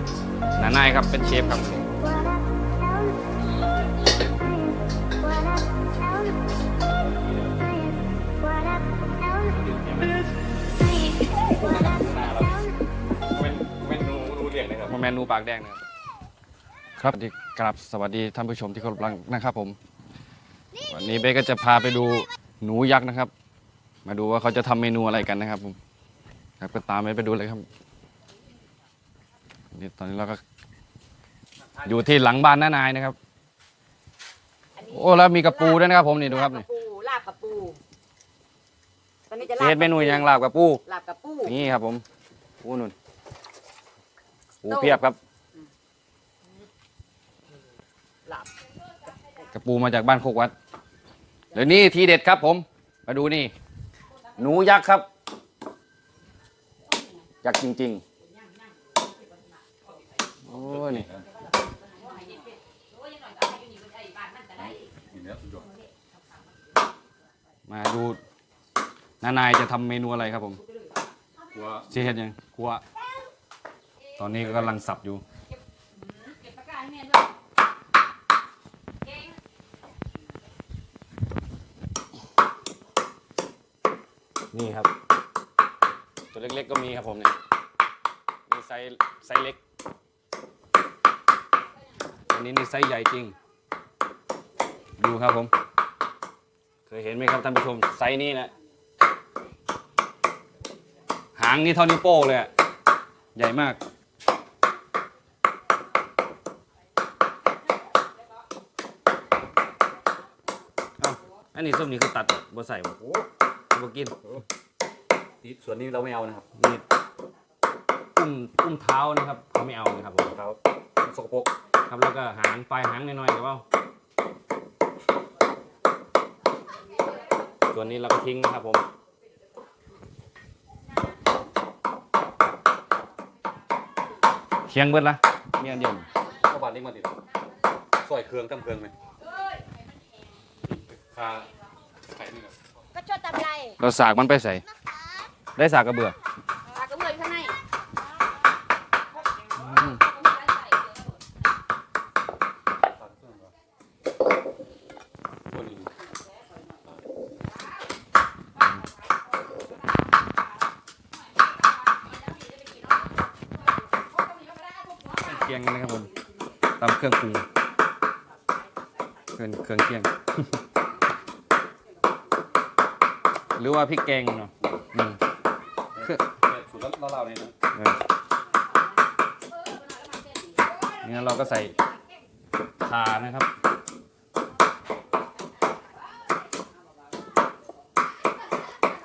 ฟนานายครับเป็นเชฟครับเป็นเป็นนูนูเรียงนะครับโมเมนนูปากแดงนะครับครับสวัสดีครับสวัสดีท่านผู้ชมที่เคารพรักนะครับผม วันนี้เบสก็จะพาไปดูหนูยักษ์นะครับ มาดูว่าเขาจะทำเมนูอะไรกันนะครับผมครับก็ตามเบสไปดูเลยครับ นี่ตอนนี้เราก็ อยู่ที่หลังบ้านน้านายนะครับโอ้แล้วมีกระปูด้วยนะครับ ผมนี่ดูครับลานี่บกระปูลาบกระปูตอนนี้จะเฮ็ดเมนูหยังลาบกระปู ลาบกระปู นี่ครับผมปูนุ่นปูเพียบครับ ลาบกระปูมาจากบ้านโคกวัดเดี๋ยวนี้ทีเด็ดครับผม มาดูนี่ หนูยักษ์ครับ ยักษ์จริงๆโอ้ยนี่นี่เนื้อสุดยอดมาดูนานายจะทำเมนูอะไรครับผมหัวซีเห็ดยังครัวตอนนี้ก็กำลังสับอยู่นี่ครับ ตัวเล็กๆก็มีครับผมเนี่ยนี่ไซส์ไซส์เล็กอั นนี้นี่ไซส์ใหญ่จริง ดูครับผม เคยเห็นไหมครับท่านผู้ชมไซส์นี้นะหางนี่เท่านิ้วโป้งเลยอะใหญ่มาก เอ้าอันนี้ส้มนี่คือตัดบ่ใส่บ่โอ้บ่กินที่ส่วนนี้เราไม่เอานะครับนี่อุ้มอุ้มเท้านะครับเขาไม่เอานะครับผมเราสกปรก ครับแล้วก็หางปลายหางน้อยๆเดี๋ยวเอาส่วนนี้เราก็ทิ้งนะครับผมเคียงเบิดละเมียนเดียวนี่เข้าบ้านนี้มาติดซอยเครื่องตั้มเครื่องไหมคาไข่นี่ครับก็ชดตำไรเราสากมันไปใส่ ได้สากกระเบือ ปลากระเบืออยู่ข้างใน อืม ตัดเครื่องก่อนตัวนี้ เคียงนะครับผมตามเครื่องปรุงเครื่องเครื่องเคียง หรือว่าพริกแกงเนาะอืมเนี่ยสูตรเราเล่าเนี่ยนะเออนี่งั้นเราก็ใส่ขานะครับ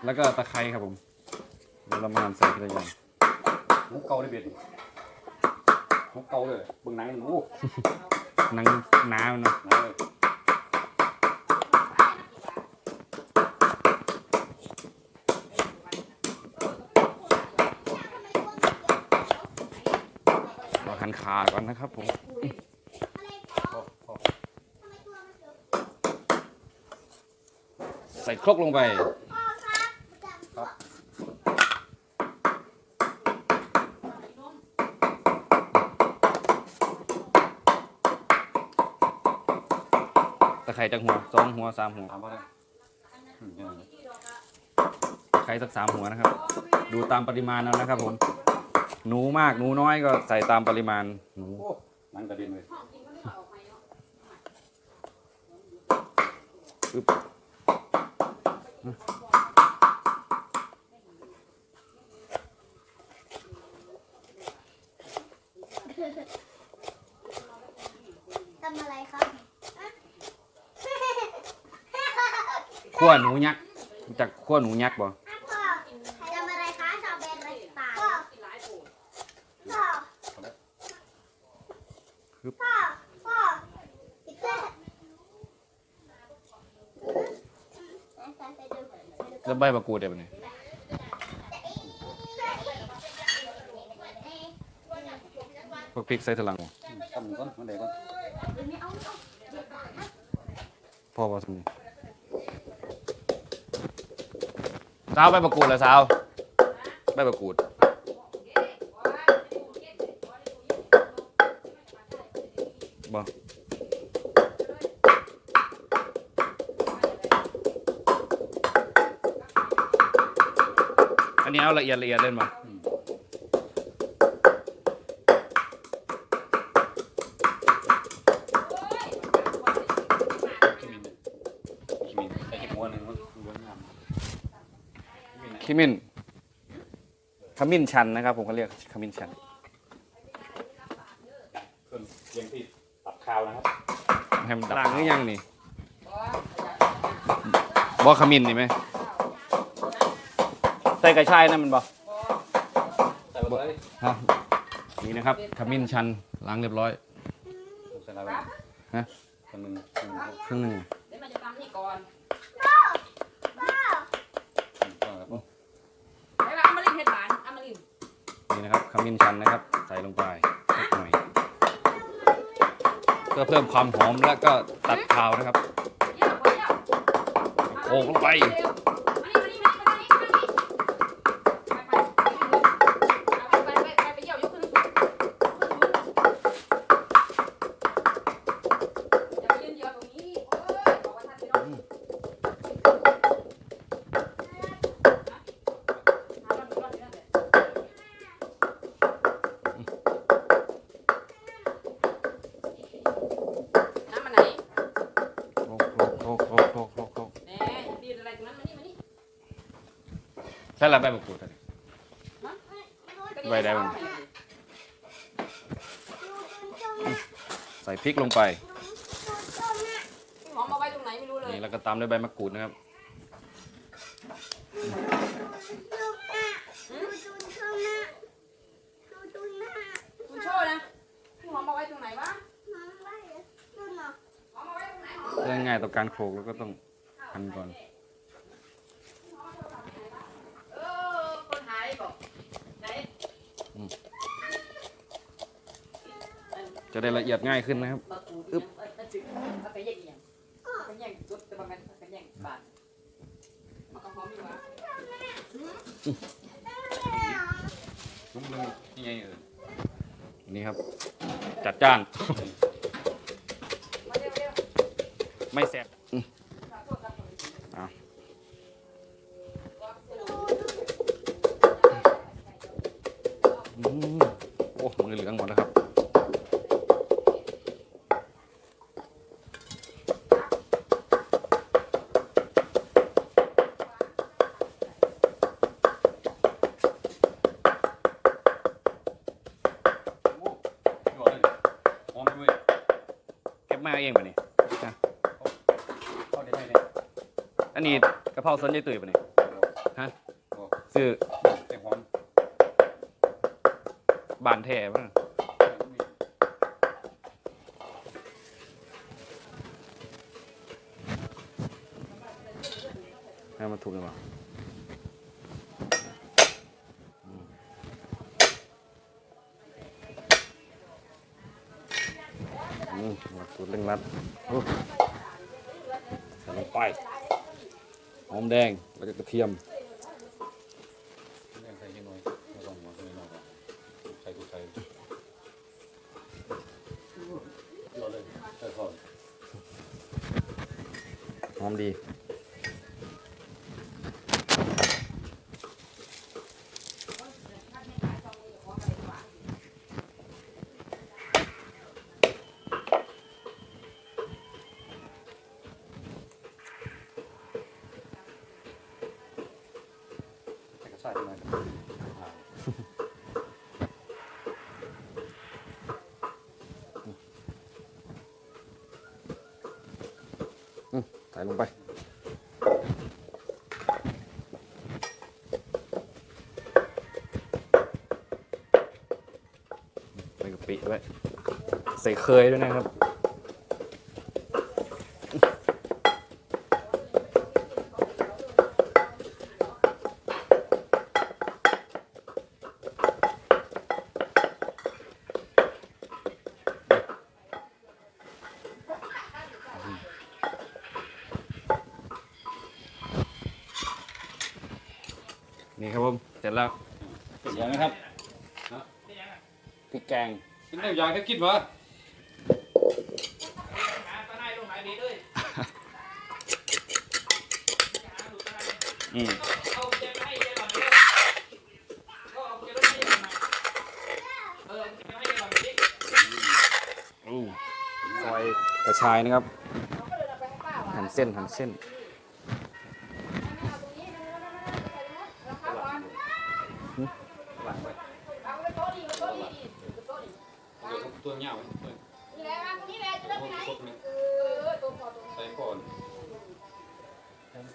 แล้วก็ตะไคร้ครับผมเดี๋ยวเรามาหั่นใส่ทีละอย่างหมูเกาได้เบ็ด เกาเลยเบิ่งหนังมันโอ้หนังหน้ำเนาะหนังเลยเราหั่นขาก่อนนะครับผมพอพอใส่ครกลงไป ตะไคร้จากหัวสองหัวสามหัว ถามว่าอะไรอืมยังไงตะไคร้สักสามหัวนะครับ ดูตามปริมาณเอานะครับผม หนูมากหนูน้อยก็ใส่ตามปริมาณ หนูโอ้หนังกระเด็นเลยปึ๊บ ทำอะไรครับ ขั้วหนูยักษ์รู้จากขั้วหนูยักษ์บ่พ่อทำอะไรคะชอบแบนอะไรปากพ่อพ่อพ่อพ่อปิดเตอร์แล้วใบมะกรูดได้ปะเนี่ยพวกพริกใส่ถลังบ่ทำก่อนมันเด็กก่อนพ่อบ่สมนี่ สาวใบมะกรูดเหรอสาวใบมะกรูด บ่อันนี้เอาละเอียดละเอียดเล่นมา ขี้มินขมิ้นขมิ้นชันนะครับ ผมเขาเรียกขมิ้นชันเครื่องเลี้ยงที่ตับข้าวนะครับให้มันดังหรือยังนี่บ่ขมิ้นนี่ไหมใส่กระชายนั่นมันบ่ใส่หมดเลยฮะนี่นะครับขมิ้นชันล้างเรียบร้อยใส่อะไรฮะคนหนึ่งคนหนึ่ง ครึ่งหนึง เดี๋ยวมันจะทำนี่ก่อน ก็ครับ ไอ้ว่าเอามาลินเห็ดหวานเอามาลิน นี่นะครับ ขมิ้นชันนะครับ ใส่ลงไปสักหน่อยเพื่อเพิ่มความหอมและก็ตัดคาวนะครับโขกลงไป มานี่มานี่มานี่มานี่มานี่ไปไปไปไปไปเยี่ยวยกขึ้นขึ้นอย่าไปยืนเดียวตรงนี้โอ้ยบอกว่าท่านไม่ต้องหาเราดูก่อนเดี๋ยวเดี๋ยวน้ำมันไหน โคกโคกโคกโคกโคกโคก แหน่ดีดอะไรตรงนั้นมานี่มานี่ ใช่ละใบมะกรูดอันนี้ไว้ได้มั้ยใส่พริกลงไปหอมเอาไว้ตรงไหนไม่รู้เลย นี่แล้วก็ตามด้วยใบมะกรูดนะครับ คุณโชว์นะคุณหอมเอาไว้ตรงไหนวะหอมเอาไว้ตรงไหนหอมเรื่องง่ายต่อการโขลกแล้วก็ต้องหั่นก่อน เออคนหายบอกไหน จะได้ละเอียดง่ายขึ้นนะครับมาปูอึ๊บเอาจึงเอาไปแย่งอีกอย่างเอาไปแย่งจุดแต่บางกันเอาไปแย่งบาทมันก็หอมอยู่วะลุงลุงนี่ไงเออนี่ครับ จัดจ้านมาเร็วเร็วไม่แสบ ขอโทษครับผม เอา อืมโอ้มือเหลืองหมดแล้วครับ โอ้ยอดเลยหอมด้วย เก็บมาเองป่ะนี่ เข้าได้ไหมเนี่ย อันนี้กะ เพราสวนยายตุ๋ยป่ะนี่ยฮะซื้อแต่หอมบานแท้ปะให้มันถูกหรือเปล่าอืมมหลักสูตรเร่งรัดโอ้ใส่ลงไปหอ มแดงแล้วก็กระเทียมใส่ยังไงไม่ต้องหัวใส่น่อยใส่กูใส่ยอเลยใส่ก่อหอมดี ใส่กระชายหน่อยอ่า ใส่ลงไปใส่กะปิด้วย ใส่เคยด้วยนะครับ นี่ครับผมเสร็จแล้วเป็นยังไงครับพริกแกงเป็นได้อย่างที่คิดวะอืมอู้ซอยกระชายนะครับหั่นเส้นหั่นเส้น ตัวเงาตัวพวกนี้ใส่ก่อนฟัง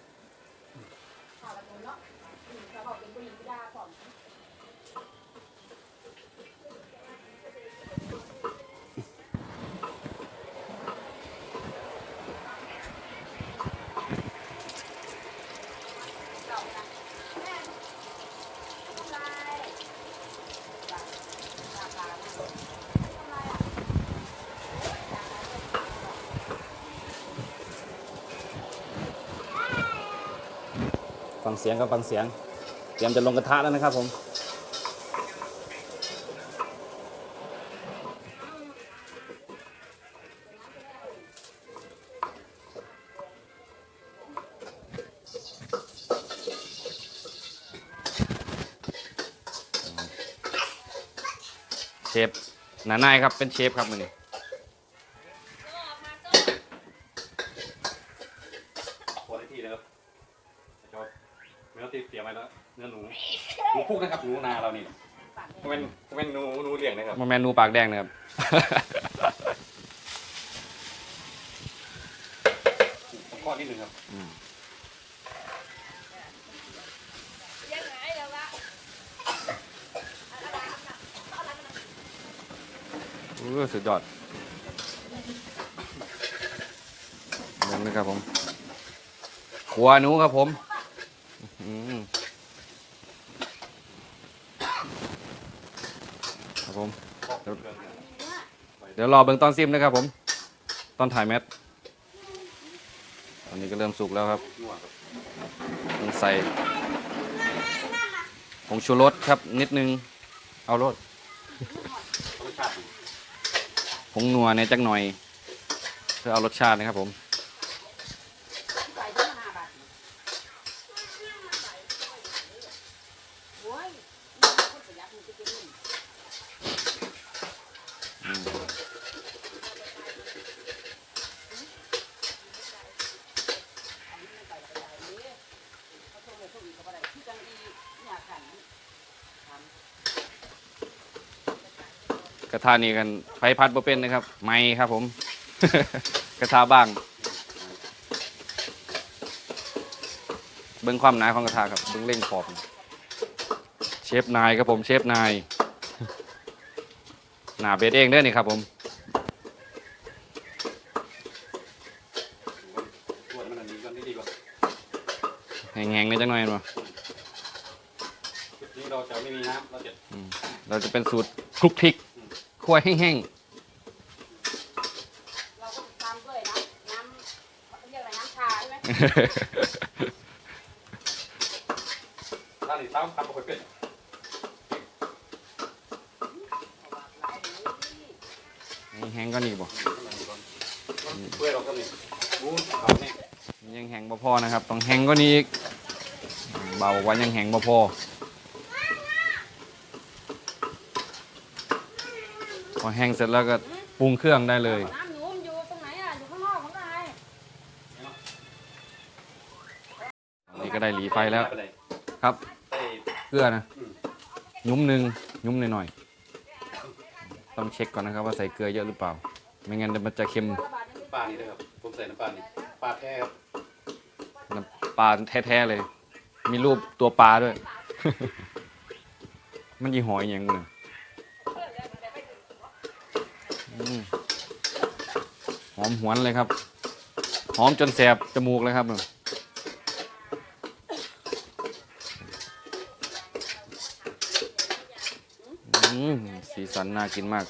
เเสียงครับฟังเสียง เตรียมจะลงกระทะแล้วนะครับผมเชฟหนาหนายครับเป็นเชฟครับมือนี้ พอได้ที่แล้วจบเนื้อตีเตรียมไว้แล้ว เนื้อหนู หนูพุกนะครับ หนูนา เรานี่ก็เป็นก็เป็นหนูหนูเลี้ยงนะครับมาแมนูปากแดงนะครับข้อนิดนึงครับอู้สุดยอดเบิ่งนะครับผมขัวหนูครับผม อื้อหือครับ ผมเดี๋ยวเดี๋ยวรอเบิ่งตอนซิมนะครับผม ตอนถ่ายแมทตอนนี้ก็เริ่มสุกแล้วครับต้องใส่ผงชูรสครับนิดนึง เอารสผงนัวเนี่ยจักหน่อย เพื่อเอารสชาตินะครับผม กระทะนี่กันไฟพัดบ่เป็นนะครับ ไม้ครับผม กระทะบ้าง เบิ้งความหนาของกระทะครับเบิ้งเร่งขอบ เชฟนายครับผมเชฟนายหนาเบสเองเด้อนี่ครับผมตัวมันอันนี้ก็ดีกว่าแห้งๆนิดจังหน่อยมั้จุดนี้เราจะไม่มีน้ำเราจะเราจะเป็นสูตรคลุกคลิก คั่วแห้งเราก็ตามด้วยน้ำน้ำเรียกอะไรน้ำชาใช่ไหมๆร้านนี้ตามทำไปเป็นแห้งก็นี่บ่เพื่อเราก็มีมูนเขาเนี่ยยังแห้งบ่พอนะครับ ต้องแห้งก็นี่อีกเบาบอกว่ายังแห้งบ่พอ อแห้งเสร็จแล้วก็ปรุงเครื่องได้เลย น้ำหนูมันอยู่ตรงไหนอะ อยู่ข้างนอกของอะไรนี่ก็ได้หลีไฟแล้วไปเลยครับใส่เกลือนะอืมยุ้มหนึ่งยุ้มหน่อยๆต้องเช็คก่อนนะครับว่าใส่เกลือเยอะหรือเปล่า ไม่งั้นเดี๋ยวมันจะเค็มปลานี่ด้วยครับ ผมใส่น้ำปลานี่ปลาแท้ครับน้ำปลาแท้ๆเลย มีรูปตัวปลาด้วย มันยี่ห้ออหย่างเนยอืมห อมหวนเลยครับ หอมจนแสบจมูกเลยครับสีสันน่ากินมาก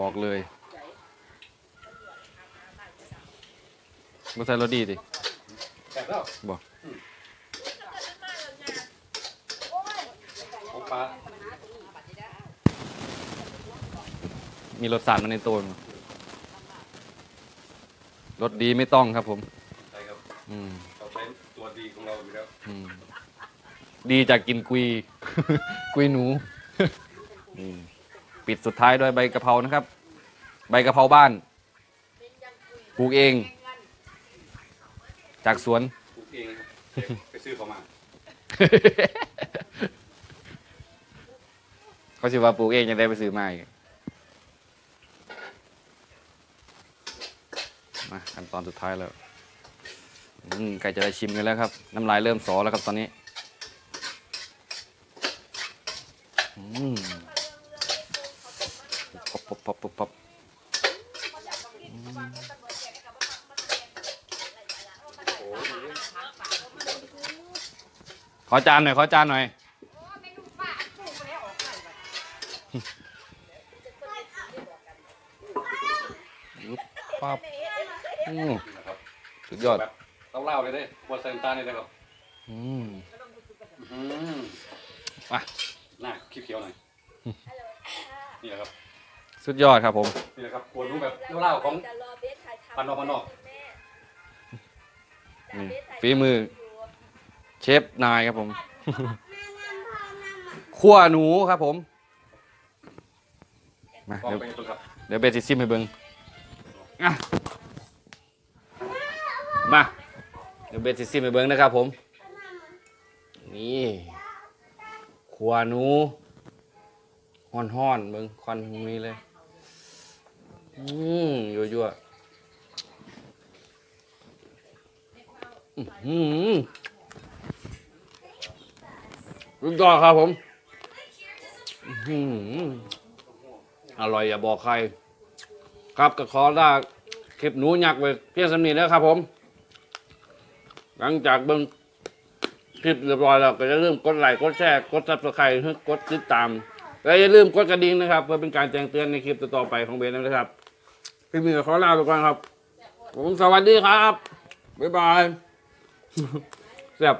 บอกเลยมาใส่รสดีดิบอืมของปลาอมีรสชาติมันในตัวมั้ รสดีไม่ต้องครับผมใช่ครับอืมเราใช้ตัวดีของเราอยู่แล้วอืมดีจากกินกุย กุยหนูอืมปิดสุดท้ายด้วยใบกะเพรานะครับ ใบกะเพราบ้านปลูกเอง จากสวน ปลูกเองครับไปซื้อเขามา เขาสิว่าปลูกเองยังได้ไปซื้อมาอีก มาขั้นตอนสุดท้ายแล้วอืมใกล้จะได้ชิมกันแล้วครับ น้ำลายเริ่มสอแล้วครับตอนนี้อืมปบปบปบปบปบอืมขอจานหน่อย ขอจานหน่อย ปั๊บอืม นะครับ สุ ดยอด แบบเล่าๆเลยได้บนเซนต้านี่นะครับอืมอืมมาหน้าเขียวๆหน่อยนี่แหละครับสุดยอดครับผม นี่แหละครับครัวรู้แบบเล่าๆของ พันนอกพันนอก นี่ฝีมือ เชฟนายครับผมคั่วหนูครับผมมากองเดี๋ยวไปตัวครับ เดี๋ยวเบสซิซิมให้เบิ้งอะ มาเดี๋ยวเบสซิซิมให้เบิ้งนะครับผม นี่ขวหนูห้อนห้อนเบิ้งควันมีเลย อืมยั่วยั่วๆอื้อหือสุดยอดครับผม อื้อร่อยอย่าบอกใคร ครับก็ขอลากคลิปหนูยักษ์ไปเพียงสำนีแล้วครับผม หลังจากเบิ้งคลิปเรียบร้อยแล้วก็จะเริ่มกดไลค์กดแชร์กดซับสไครต์กดติดตาม และอย่าลืมกดกระดิ่งนะครับ เพื่อเป็นการแจ้งเตือนในคลิปต่อไปของเบนนะครับพี่มีขอลาไปก่อนครับผมสวัสดีครับ บ๊ายบายแซ่บ